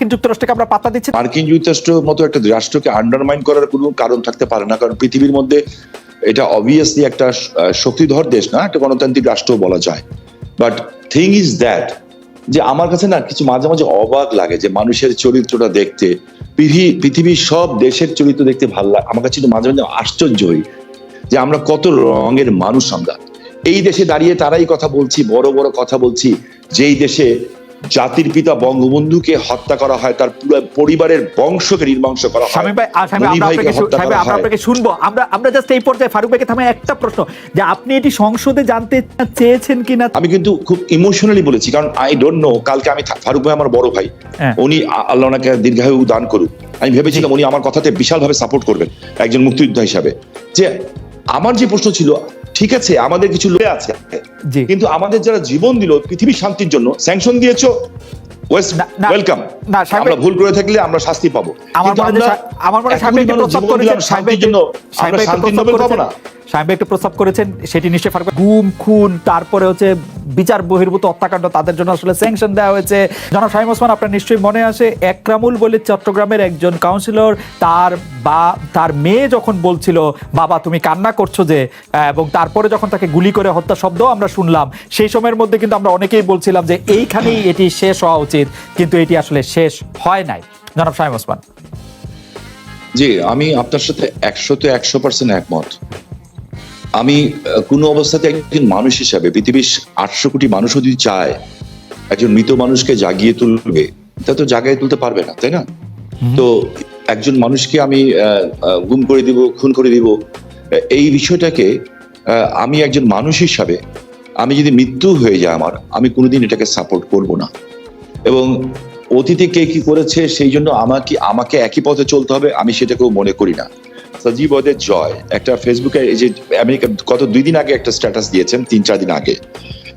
মার্কিন যুক্তরাষ্ট্রকে আমরা পাত্তা দিচ্ছি। মার্কিন যুক্তরাষ্ট্রের মতো একটা রাষ্ট্রকে আন্ডারমাইন করার কোনো কারণ থাকতে পারে না, কারণ পৃথিবীর মধ্যে এটা অবভিয়াসলি একটা শক্তিধর দেশ না, একটা গণতান্ত্রিক রাষ্ট্র বলা যায়। বাট থিং ইজ দ্যাট যে আমার কাছে না কিছু মাঝে মাঝে অবাক লাগে যে মানুষের চরিত্রটা দেখতে পৃথিবী- পৃথিবীর সব দেশের চরিত্র দেখতে ভালো লাগে। আমার কাছে মাঝে মাঝে আশ্চর্য হই যে আমরা কত রঙের মানুষ আমরা। এই দেশে দাঁড়িয়ে তারাই কথা বলছি, বড় বড় কথা বলছি, যেই দেশে জাতির পিতা বঙ্গবন্ধুকে হত্যা করা হয় তার পুরো পরিবারের বংশকে নির্বংশ করা হয়। স্বামী ভাই আমরা আপনাকে স্বামী, আমরা আপনাকে শুনব। আমরা আমরা জাস্ট এই পর্যায়ে ফারুক ভাইকে থামায় একটা প্রশ্ন যে আপনি এটি সংসদে জানতে চেয়েছেন কিনা? আমি কিন্তু খুব ইমোশনালি বলেছি কারণ আই ডোন্ট নো কালকে আমি ফারুক ভাই আমার বড় ভাই। হ্যাঁ। উনি আল্লাহ ওনাকে দীর্ঘায়ু দান করুক। আমি ভেবেছিলাম উনি আমার কথাতে বিশালভাবে সাপোর্ট করবেন একজন মুক্তিযোদ্ধা হিসাবে। যে আমার যে প্রশ্ন ছিল ঠিক আছে আমাদের কিছু লোক আছে কিন্তু আমাদের যারা জীবন দিল পৃথিবীর শান্তির জন্য স্যাংশন দিয়েছ ওয়েলকাম আমরা ভুল করে থাকলে আমরা শাস্তি পাবো। আমার মনে আমরা মনে সাহেব এতগুলি একটু প্রস্তাব করেছেন শান্তির জন্য আমরা নোবেল পাবো না। সাহেব একটু প্রস্তাব করেছেন সেটি নিশ্চয়ই ফারুক। গুম খুন তারপরে হচ্ছে বিচার বহির্ভূত হত্যাকাণ্ড তাদের জন্য আসলে স্যাংশন দেওয়া হয়েছে। জনাব শাহিম ওসমান আপনার নিশ্চয়ই মনে আসে একরামুল বলে চট্টগ্রামের একজন কাউন্সিলর তার বা তার মেয়ে যখন বলছিল বাবা তুমি কান্না করছ যে এবং তারপরে যখন তাকে গুলি করে হত্যা শব্দ আমরা শুনলাম সেই সময়ের মধ্যে কিন্তু আমরা অনেকেই বলছিলাম যে এইখানেই এটি শেষ হওয়া উচিত। কিন্তু এটি আসলে শেষ হয় নাই। জনাব শাহিম ওসমান। জি আমি আপনার সাথে একশোতে একশো পার্সেন্ট একমত। আমি কোনো অবস্থাতে একজন মানুষ হিসাবে পৃথিবীর আটশো কোটি মানুষও যদি চায় একজন মৃত মানুষকে জাগিয়ে তুলবে তা তো জাগিয়ে তুলতে পারবে না তাই না? তো একজন মানুষকে আমি গুম করে দিব খুন করে দিব এই বিষয়টাকে আমি একজন মানুষ হিসাবে আমি যদি মৃত্যু হয়ে যায় আমার আমি কোনোদিন এটাকে সাপোর্ট করব না। এবং অতীতে কে কি করেছে সেই জন্য আমাকে আমাকে একই পথে চলতে হবে আমি সেটাকেও মনে করি না। সজীব ওদের জয় একটা ফেসবুকে এই যে আমেরিকা গত দুই দিন আগে একটা স্ট্যাটাস দিয়েছেন তিন চার দিন আগে।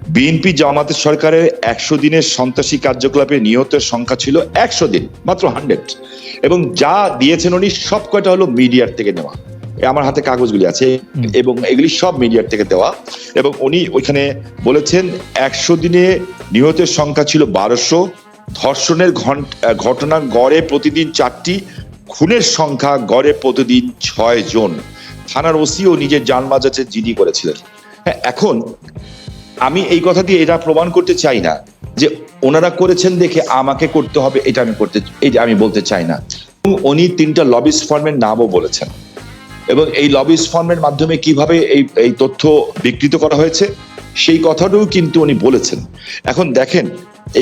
বিএনপি জামাতের সরকারের একশো দিনের সন্ত্রাসী কার্যকলাপে নিহতের সংখ্যা ছিল একশো দিন মাত্র হান্ড্রেড। এবং যা দিয়েছেন উনি সব কয়টা হলো মিডিয়ার থেকে নেওয়া। আমার হাতে কাগজগুলি আছে এবং এগুলি সব মিডিয়ার থেকে দেওয়া। এবং উনি ওইখানে বলেছেন একশো দিনে নিহতের সংখ্যা ছিল বারোশো। ধর্ষণের ঘটনা গড়ে প্রতিদিন চারটি। খুনের সংখ্যা গড়ে প্রতিদিন ছয় জন। থানার ওসিও নিজের যান বাজাতে জিডি করেছিলেন। হ্যাঁ এখন আমি এই কথা দিয়ে এটা প্রমাণ করতে চাই না যে ওনারা করেছেন দেখে আমাকে করতে হবে, এটা আমি করতে এটা আমি বলতে চাই না। উনি তিনটা লবিস ফার্মের নামও বলেছেন। এবং এই লবিস ফার্মের মাধ্যমে কীভাবে এই এই তথ্য বিকৃত করা হয়েছে? সেই কথাটাও কিন্তু উনি বলেছেন। এখন দেখেন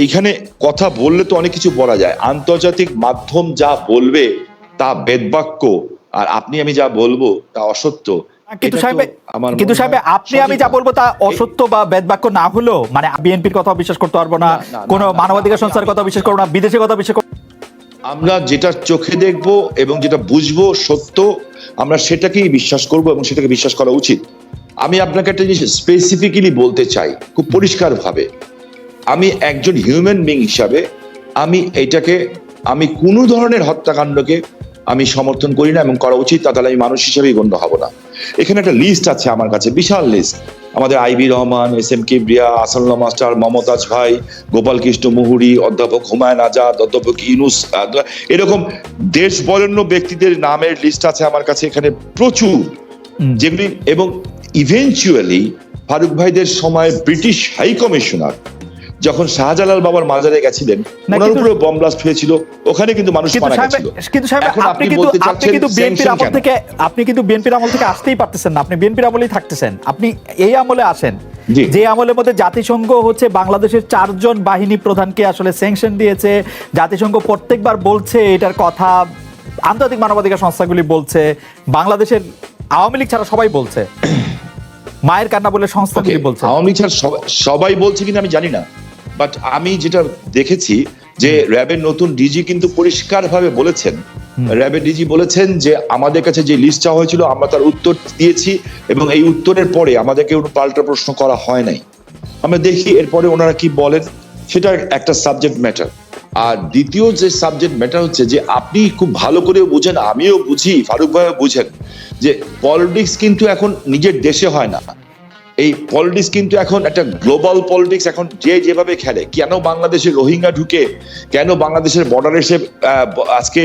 এইখানে কথা বললে তো অনেক কিছু বলা যায়। আন্তর্জাতিক মাধ্যম যা বলবে তা বেদবাক্য আর আপনি আমি যা বলব তা অসত্য। কিন্তু সাহেব কিন্তু সাহেব আপনি আমি যা বলব তা অসত্য বা বেদবাক্য না হলেও মানে বিএনপির কথা বিশ্বাস করতে পারব না কোনো মানবাধিকার সংস্থার কথা বিশ্বাস করব না বিদেশের কথা বিশ্বাস করব আমরা যেটা চোখে দেখব এবং যেটা বুঝব সত্য আমরা সেটাকেই বিশ্বাস করব এবং সেটাকে বিশ্বাস করা উচিত। আমি আপনাকে একটা জিনিস স্পেসিফিক্যালি বলতে চাই খুব পরিষ্কারভাবে। আমি একজন হিউম্যান বিং হিসাবে আমি এটাকে আমি কোনো ধরনের হত্যাকাণ্ডকে আমি সমর্থন করি না এবং করা উচিত তা তাহলে আমি মানুষ হিসেবেই গণ্য হব না। এখানে একটা লিস্ট আছে আমার কাছে বিশাল লিস্ট আমাদের IB Rahman S M Kibria আসাল্লা master Momtaz ভাই গোপাল কৃষ্ণ মুহুরি অধ্যাপক হুমায়ুন আজাদ অধ্যাপক ইউনুস আহ, এরকম দেশ বরেণ্য ব্যক্তিদের নামের লিস্ট আছে আমার কাছে এখানে প্রচুর। যেগুলি এবং ইভেনচুয়ালি ফারুক ভাইদের সময় ব্রিটিশ হাই কমিশনার যখন শাহজালাল বাবার মাজারে গেছিলেন ওনার উপরে বম ব্লাস্ট হয়েছিল ওখানে কিন্তু মানুষ মারা গেছিল। কিন্তু সাহেব আপনি আপনি কিন্তু আপনি কিন্তু বিএনপির আমল থেকে আপনি কিন্তু বিএনপির আমল থেকে আসতেই পারতেছেন না। আপনি বিএনপির আমলেই থাকতেছেন। আপনি এই আমলে আসেন যে আমলের মধ্যে জাতিসংঘ হচ্ছে বাংলাদেশের চারজন বাহিনী প্রধানকে আসলে স্যাংশন দিয়েছে। জাতিসংঘ প্রত্যেকবার বলছে এটার কথা। আন্তর্জাতিক মানবাধিকার সংস্থাগুলি বলছে। বাংলাদেশের আওয়ামী লীগ ছাড়া সবাই বলছে। মায়ের কান্না বলে সংস্থাগুলি Okay, বলছে। আওয়ামী লীগ ছাড়া সবাই- সবাই বলছে কিনা আমি জানি না বাট আমি যেটা দেখেছি যে র্যাবের নতুন ডিজি কিন্তু পরিষ্কারভাবে বলেছেন। র্যাবের ডিজি বলেছেন যে আমাদের কাছে যে লিস্ট চাওয়া হয়েছিল আমরা তার উত্তর দিয়েছি এবং এই উত্তরের পরে আমাদেরকে কোনো পাল্টা প্রশ্ন করা হয় নাই। আমরা দেখি এরপরে ওনারা কি বলেন সেটা একটা সাবজেক্ট ম্যাটার আর দ্বিতীয় যে সাবজেক্ট ম্যাটার হচ্ছে যে আপনি খুব ভালো করে বুঝেন, আমিও বুঝি, ফারুক ভাইও বুঝেন, যে পলিটিক্স কিন্তু এখন নিজের দেশে হয় না। এই পলিটিক্স কিন্তু এখন একটা গ্লোবাল পলিটিক্স এখন যে যেভাবে খেলে, কেন বাংলাদেশে রোহিঙ্গা ঢুকে, কেন বাংলাদেশের বর্ডারে এসে আজকে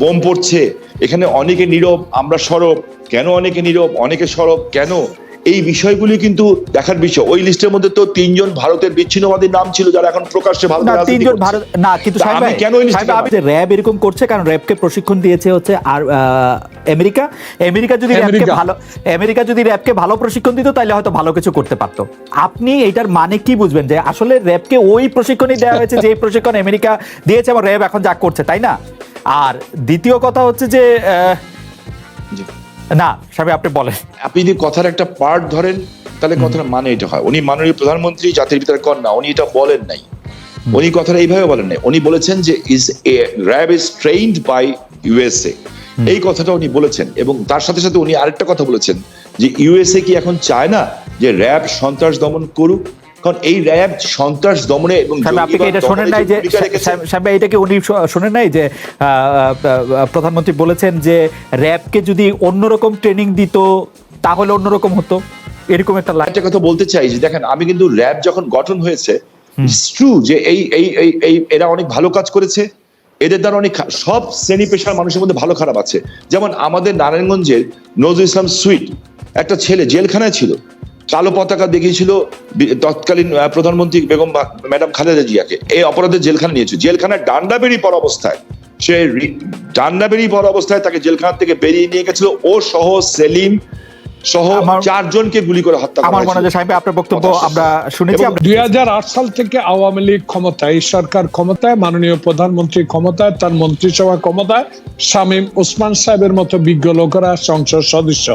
বোম পড়ছে, এখানে অনেকে নীরব, আমরা সরব, কেন অনেকে নীরব, অনেকে সরব, কেন এই বিষয়গুলি কিন্তু দেখার বিষয়। ওই লিস্টের মধ্যে তো তিনজন ভারতের বিচ্ছিন্নবাদীর নাম ছিল যারা এখন প্রকাশ্যে ভারতের না তিনজন ভারত না কিন্তু আমি কেন এই লিস্টে র্যাব এরকম করছে কারণ র্যাবকে প্রশিক্ষণ দিয়েছে হচ্ছে আর আমেরিকা। আমেরিকা যদি র্যাবকে ভালো আমেরিকা যদি র্যাবকে ভালো প্রশিক্ষণ দিত তাহলে হয়তো ভালো কিছু করতে পারতো। আপনি এটার মানে কি বুঝবেন? যে আসলে র্যাবকে ওই প্রশিক্ষণই দেওয়া হয়েছে যে প্রশিক্ষণ আমেরিকা দিয়েছে এবং র্যাব এখন যা করছে তাই না? আর দ্বিতীয় কথা হচ্ছে যে আহ। না সাহেব আপনি বলেন। আপনি যদি কথার একটা পার্ট ধরেন তাহলে কথার মানে এটা হয়। উনি মাননীয় প্রধানমন্ত্রী জাতির পিতার কন্যা উনি এটা বলেন নাই। উনি কথাটা এইভাবে বলেন নাই। উনি বলেছেন যে is a RAB is trained by USA এই কথাটা উনি বলেছেন এবং তার সাথে সাথে উনি আরেকটা কথা বলেছেন যে ইউএসএ কি এখন চায় না যে র্যাব সন্ত্রাস দমন করুক? কারণ এই র্যাব সন্ত্রাস দমনে এবং আপনি কি এটা শোনেন নাই যে সাহেব- এটা কি উনি শোনেন নাই যে প্রধানমন্ত্রী বলেছেন যে র্যাবকে যদি অন্যরকম ট্রেনিং দিত তাহলে অন্যরকম হতো? এরকম একটা লাইন কথা বলতে চাই যে দেখেন আমি কিন্তু র্যাব যখন গঠন হয়েছে ট্রু যে এই এই এই এই এরা অনেক ভালো কাজ করেছে এদের দ্বারা অনেক সব শ্রেণি পেশার মানুষের মধ্যে ভালো খারাপ আছে। যেমন আমাদের নারায়ণগঞ্জের নজরুল ইসলাম সুইট একটা ছেলে জেলখানায় ছিল কালো পতাকা দেখিয়েছিল তৎকালীন প্রধানমন্ত্রী বেগম ম্যাডাম খালেদা জিয়াকে। এই অপরাধে জেলখানা নিয়েছে। জেলখানায় ডান্ডা বেরিয়ে পড়া অবস্থায় সে ডান্ডা বেরিয়ে পড়া অবস্থায় তাকে জেলখানা থেকে বেরিয়ে নিয়ে গেছিল। ও সহ সেলিম সহ চারজনকে গুলি করে হত্যা আমার মনে হয় সাহেব আপনার বক্তব্য আমরা শুনেছি। দুই হাজার আট সাল থেকে আওয়ামী লীগ ক্ষমতায় এই সরকার ক্ষমতায় মাননীয় প্রধানমন্ত্রী ক্ষমতায় তার মন্ত্রিসভা ক্ষমতায় শামীম ওসমান সাহেবের মতো বিজ্ঞ লোকেরা সংসদ সদস্য।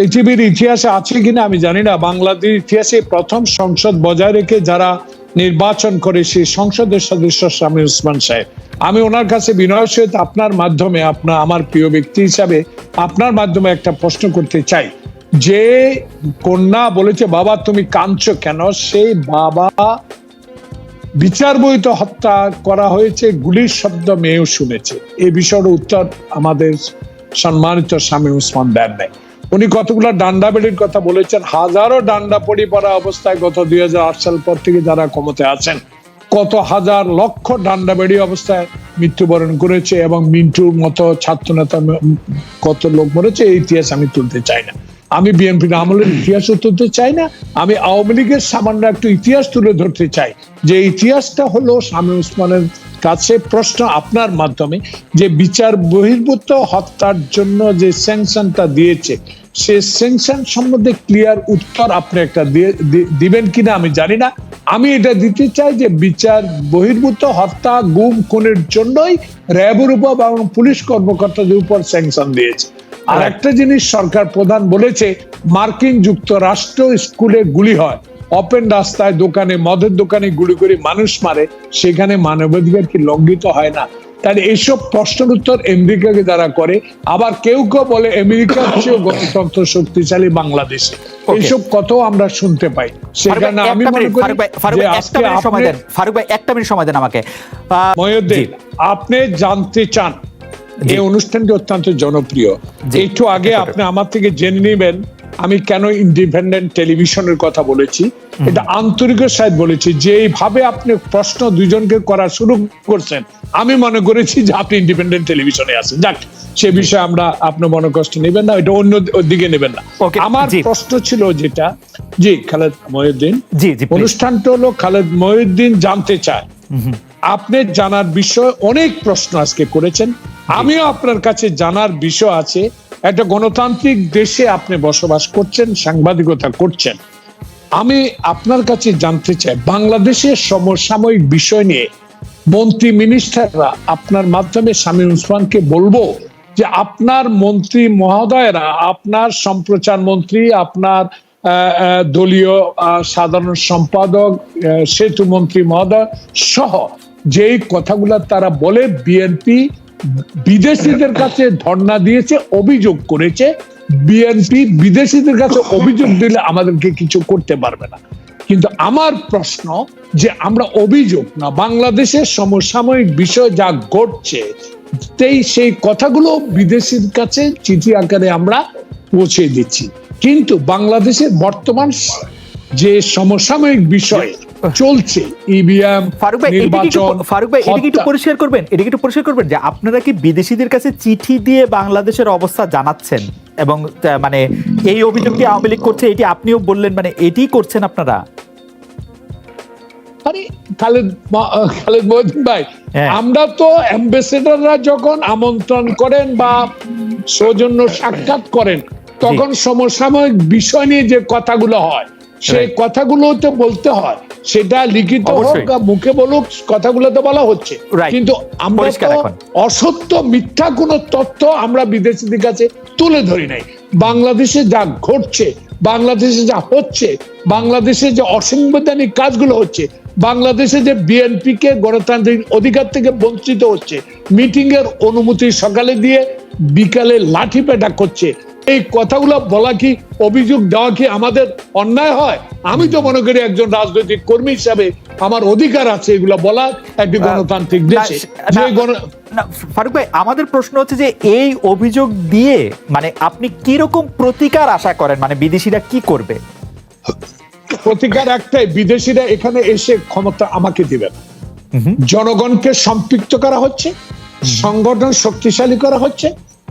পৃথিবীর ইতিহাসে আছে কিনা আমি জানি না। বাংলাদেশ ইতিহাসে প্রথম সংসদ বজায় রেখে যারা নির্বাচন করে সেই সংসদের সদস্য শামীম ওসমান সাহেব। আমি ওনার কাছে বিনয় সহিত আপনার মাধ্যমে, আপনার, আমার প্রিয় ব্যক্তি হিসাবে আপনার মাধ্যমে একটা প্রশ্ন করতে চাই। যে কন্যা বলেছে, বাবা, তুমি কাঁদছো কেন? সেই বাবা বিচার বহিত হত্যা করা হয়েছে, গুলির শব্দ মেয়েও শুনেছে। এ বিষয়ের উত্তর আমাদের সম্মানিত স্বামী উসমান দেন নাই। উনি কতগুলো ডান্ডা বেড়ির কথা বলেছেন, হাজারো ডান্ডা পড়ি পড়া অবস্থায় গত দুই হাজার আট সাল পর থেকে যারা ক্ষমতায় আছেন, কত হাজার লক্ষ ডান্ডা বেড়ি অবস্থায় মৃত্যুবরণ করেছে এবং মিন্টুর মতো ছাত্র নেতা কত লোক মরেছে, এই ইতিহাস আমি তুলতে চাই না। আমি বিএনপির আমলের ইতিহাসও তুলতে চাই না, আমি আওয়ামী লীগের সামান্য একটু ইতিহাস তুলে ধরতে চাই। যে ইতিহাসটা হলো স্বামী উসমানের কাছে প্রশ্ন আপনার মাধ্যমে, যে বিচার বহির্ভূত হত্যার জন্য যে স্যাংশনটা দিয়েছে সে স্যাংশন সম্বন্ধে ক্লিয়ার উত্তর আপনি একটা দিবেন কিনা আমি জানি না। আমি এটা দিতে চাই যে বিচার বহির্ভূত হত্যা গুম খুনের জন্যই র্যাবের উপর এবং পুলিশ কর্মকর্তাদের উপর স্যাংশন দিয়েছে। আর একটা জিনিস সরকার প্রধান বলেছে মার্কিন যুক্তরাষ্ট্র স্কুলে গুলি হয়। ওপেন রাস্তায় দোকানে মদের দোকানে গুলি করে মানুষ মারে সেখানে মানবাধিকার কি লঙ্ঘিত হয় না? তাহলে এইসব প্রশ্নের উত্তর আমেরিকাকে যারা করে আবার কেউ কেউ বলে আমেরিকার চেয়েও গণতন্ত্র শক্তিশালী বাংলাদেশে। এইসব কথাও আমরা শুনতে পাই। সেখানে আমি মনে করি ফারুক ভাই, একটা মিনিট সময় দেন আমাকে। আহ, আপনি জানতে চান। এই অনুষ্ঠানটি অত্যন্ত জনপ্রিয়। একটু আগে আপনি আমার থেকে জেনে নেবেন আমি কেন ইন্ডিপেন্ডেন্ট টেলিভিশনের কথা বলেছি? এটা আন্তরিকের সাথে বলেছি যে এইভাবে আপনি প্রশ্ন দুজনকে করা শুরু করছেন। আমি মনে করেছি যে আপনি ইন্ডিপেন্ডেন্ট টেলিভিশনে আছেন। যাক সে বিষয়ে আমরা আপনার মনে কষ্ট নেবেন না এটা অন্য দিকে নেবেন না। আমার। প্রশ্ন ছিল যেটা জি খালেদ মহিউদ্দিন। অনুষ্ঠানটা হলো খালেদ মহিউদ্দিন জানতে চায়। আপনি জানার বিষয় অনেক প্রশ্ন আজকে করেছেন। আমিও আপনার কাছে জানার বিষয় আছে। একটা গণতান্ত্রিক দেশে আপনি বসবাস করছেন, সাংবাদিকতা করছেন। আমি আপনার কাছে জানতে চাই, বাংলাদেশের সমসাময়িক বিষয় নিয়ে মন্ত্রী মিনিস্টাররা আপনার মাধ্যমে স্বামী উসমানকে বলব যে আপনার মন্ত্রী মহোদয়রা, আপনার সম্প্রচার মন্ত্রী, আপনার দলীয় সাধারণ সম্পাদক সেতু মন্ত্রী মহোদয় সহ যেই কথাগুলো তারা বলে, বিএনপি বিদেশিদের কাছে ধর্ণা দিয়েছে, অভিযোগ করেছে। বিএনপি বিদেশিদের কাছে অভিযোগ দিলে আমাদেরকে কিছু করতে পারবে না। কিন্তু আমার প্রশ্ন যে আমরা অভিযোগ না, বাংলাদেশের সমসাময়িক বিষয় যা ঘটছে সেই সেই কথাগুলো বিদেশির কাছে চিঠি আকারে আমরা পৌঁছে দিচ্ছি। কিন্তু বাংলাদেশের বর্তমান যে সমসাময়িক বিষয় চলছে। ইভিএম ফারুক ভাই এটা নির্বাচন ফারুক ভাই এটা কি একটু পরিষ্কার করবেন এটা কি একটু পরিষ্কার করবেন যে আপনারা কি বিদেশিদের কাছে চিঠি দিয়ে বাংলাদেশের অবস্থা জানাচ্ছেন? এবং মানে এই অভিযোগটি আওয়ামী লীগ করছে এটি আপনিও বললেন মানে এটি করছেন আপনারা? আরে খালেদ খালেদ মহিউদ্দিন ভাই হ্যাঁ। আমরা তো অ্যাম্বাসেডাররা যখন আমন্ত্রণ করেন বা সৌজন্য সাক্ষাৎ করেন তখন সমসাময়িক বিষয় নিয়ে যে কথাগুলো হয় সেই কথাগুলো তো বলতে হয়। সেটা লিখিত হোক বা মুখে বলুক কথাগুলো তো বলা হচ্ছে। কিন্তু আমরা তো অসত্য মিথ্যা কোনো তথ্য আমরা বিদেশিদের কাছে তুলে ধরি নাই। বাংলাদেশে যা ঘটছে বাংলাদেশে যা হচ্ছে বাংলাদেশে যে অসাংবিধানিক কাজগুলো হচ্ছে বাংলাদেশে যে বিএনপি কে গণতান্ত্রিক অধিকার থেকে বঞ্চিত হচ্ছে মিটিং এর অনুমতি সকালে দিয়ে বিকালে লাঠি পেটা করছে এই কথাগুলো বলা কি অভিযোগ দেওয়া কি আমাদের অন্যায় হয়? আমি তো মনে করি একজন রাজনৈতিক কর্মী হিসাবে আমার অধিকার আছে এগুলো বলা একটি গণতান্ত্রিক দেশে। যে গণ ফারুক ভাই আমাদের প্রশ্ন হচ্ছে যে এই অভিযোগ দিয়ে মানে আপনি কি রকম প্রতিকার আশা করেন? মানে বিদেশিরা কি করবে? প্রতিকার একটাই বিদেশিরা এখানে এসে ক্ষমতা আমাকে দিবে না। জনগণকে সম্পৃক্ত করা হচ্ছে সংগঠন শক্তিশালী করা হচ্ছে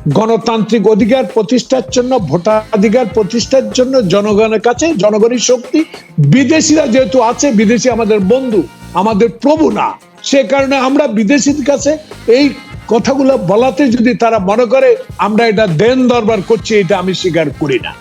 গণতান্ত্রিক অধিকার প্রতিষ্ঠার জন্য, ভোটাধিকার প্রতিষ্ঠার জন্য জনগণের কাছে, জনগণের শক্তি, বিদেশিরা যেহেতু আছে, বিদেশি আমাদের বন্ধু, আমাদের প্রভু না। সে কারণে আমরা বিদেশির কাছে এই কথাগুলো বলাতে যদি তারা মনে করে, আমরা এটা দেন দরবার করছি, এটা আমি স্বীকার করি না।